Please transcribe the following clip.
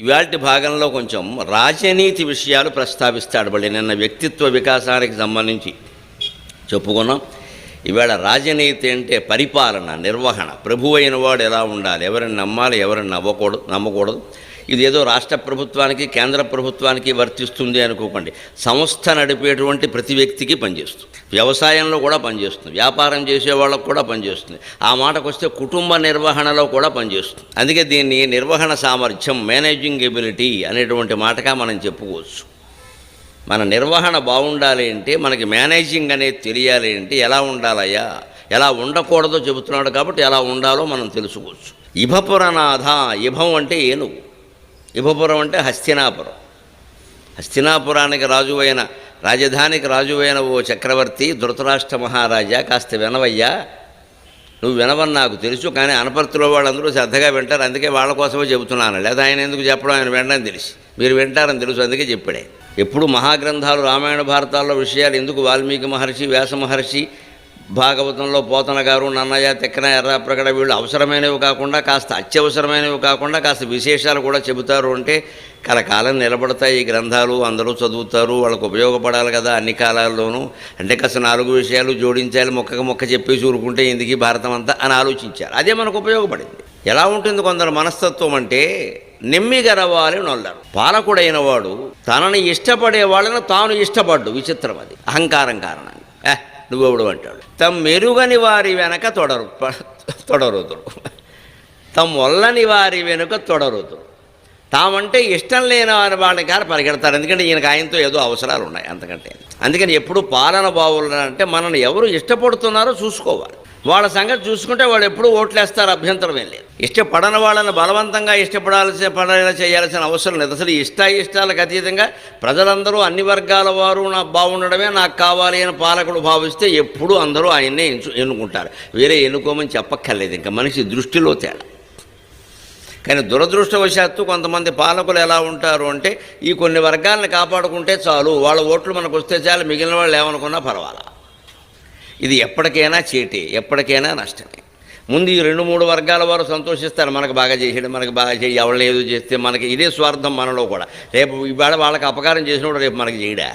ఇవాటి భాగంలో కొంచెం రాజనీతి విషయాలు ప్రస్తావిస్తాడు మళ్ళీ నిన్న వ్యక్తిత్వ వికాసానికి సంబంధించి చెప్పుకున్నాం. ఇవాళ రాజనీతి అంటే పరిపాలన నిర్వహణ. ప్రభు అయిన వాడు ఎలా ఉండాలి? ఎవరిని నమ్మాలి? ఎవరిని నవ్వకూడదు? నమ్మకూడదు? ఇది ఏదో రాష్ట్ర ప్రభుత్వానికి కేంద్ర ప్రభుత్వానికి వర్తిస్తుంది అనుకోకండి. సంస్థ నడిపేటువంటి ప్రతి వ్యక్తికి పనిచేస్తుంది. వ్యవసాయంలో కూడా పనిచేస్తుంది. వ్యాపారం చేసే వాళ్ళకు కూడా పనిచేస్తుంది. ఆ మాటకు వస్తే కుటుంబ నిర్వహణలో కూడా పనిచేస్తుంది. అందుకే దీన్ని నిర్వహణ సామర్థ్యం మేనేజింగ్ ఎబిలిటీ అనేటువంటి మాటగా మనం చెప్పుకోవచ్చు. మన నిర్వహణ బాగుండాలి అంటే మనకి మేనేజింగ్ అనేది తెలియాలి అంటే ఎలా ఉండాలయ్యా? ఎలా ఉండకూడదో చెబుతున్నాడు కాబట్టి ఎలా ఉండాలో మనం తెలుసుకోవచ్చు. ఇభపురనాథ ఇభం అంటే ఏనుగు. ఇభపురం అంటే హస్తినాపురం. హస్తినాపురానికి రాజువైన రాజధానికి రాజువైన ఓ చక్రవర్తి ధృతరాష్ట్ర మహారాజా కాస్త వినవయ్యా. నువ్వు వినవని నాకు తెలుసు కానీ అనపర్తిలో వాళ్ళందరూ శ్రద్ధగా వింటారు అందుకే వాళ్ళ కోసమే చెబుతున్నాను. లేదా ఆయన ఎందుకు చెప్పడం ఆయన వినడం తెలుసు. మీరు వింటారని తెలుసు అందుకే చెప్పాడే. ఎప్పుడు మహాగ్రంథాలు రామాయణ భారతాల్లో విషయాలు ఎందుకు వాల్మీకి మహర్షి వ్యాస మహర్షి భాగవతంలో పోతన గారు నన్నయ్య తెక్కన ఎర్రాప్రగడ వీళ్ళు అవసరమైనవి కాకుండా కాస్త అత్యవసరమైనవి కాకుండా కాస్త విశేషాలు కూడా చెబుతారు అంటే కలకాలం నిలబడతాయి ఈ గ్రంథాలు అందరూ చదువుతారు వాళ్ళకు ఉపయోగపడాలి కదా అన్ని కాలాల్లోనూ. అంటే కాస్త నాలుగు విషయాలు జోడించాలి మొక్కకు మొక్క చెప్పేసి ఊరుకుంటే ఎందుకు భారతం అంతా అని ఆలోచించారు. అదే మనకు ఉపయోగపడింది. ఎలా ఉంటుంది కొందరు మనస్తత్వం అంటే నెమ్మిగరవాలి నొల్లరు. పాలకుడైన వాడు తనని ఇష్టపడే వాళ్ళని తాను ఇష్టపడ్డు. విచిత్రం అది. అహంకారం కారణంగా. నువ్వెవడు అంటాడు. తమ మెరుగని వారి వెనక తొడరు తొడరుదురు. తమ వల్లని వారి వెనుక తొడరుదురు. తామంటే ఇష్టం లేని వారి వాళ్ళ గారు పరిగెడతారు. ఎందుకంటే ఈయనకు ఆయనతో ఏదో అవసరాలు ఉన్నాయి అంతకంటే. అందుకని ఎప్పుడు పాలన బాగుండాలంటే మనల్ని ఎవరు ఇష్టపడుతున్నారో చూసుకోవాలి. వాళ్ళ సంగతి చూసుకుంటే వాళ్ళు ఎప్పుడు ఓట్లేస్తారు అభ్యంతరం ఏం లేదు. ఇష్టపడని వాళ్ళని బలవంతంగా ఇష్టపడాల్సి పడేలా చేయాల్సిన అవసరం లేదు. అసలు ఇష్ట ఇష్టాలకు అతీతంగా ప్రజలందరూ అన్ని వర్గాల వారు నాకు బాగుండడమే నాకు కావాలి అని పాలకుడు భావిస్తే ఎప్పుడూ అందరూ ఆయన్నే ఎన్నుకుంటారు. వేరే ఎన్నుకోమని చెప్పక్కర్లేదు. ఇంకా మనిషి దృష్టిలో తేడా. కానీ దురదృష్టవశాత్తు కొంతమంది పాలకులు ఎలా ఉంటారు అంటే ఈ కొన్ని వర్గాలను కాపాడుకుంటే చాలు. వాళ్ళ ఓట్లు మనకు వస్తే చాలు. మిగిలిన వాళ్ళు ఏమనుకున్నా పర్వాలా. ఇది ఎప్పటికైనా చీటి. ఎప్పటికైనా నష్టమే. ముందు ఈ రెండు మూడు వర్గాల వారు సంతోషిస్తారు. మనకు బాగా చేసాడు మనకు బాగా చేయి ఎవరిని ఏదో చేస్తే మనకి ఇదే స్వార్థం మనలో కూడా. రేపు ఇవాళ వాళ్ళకి అపకారం చేసినప్పుడు రేపు మనకి చేయడా?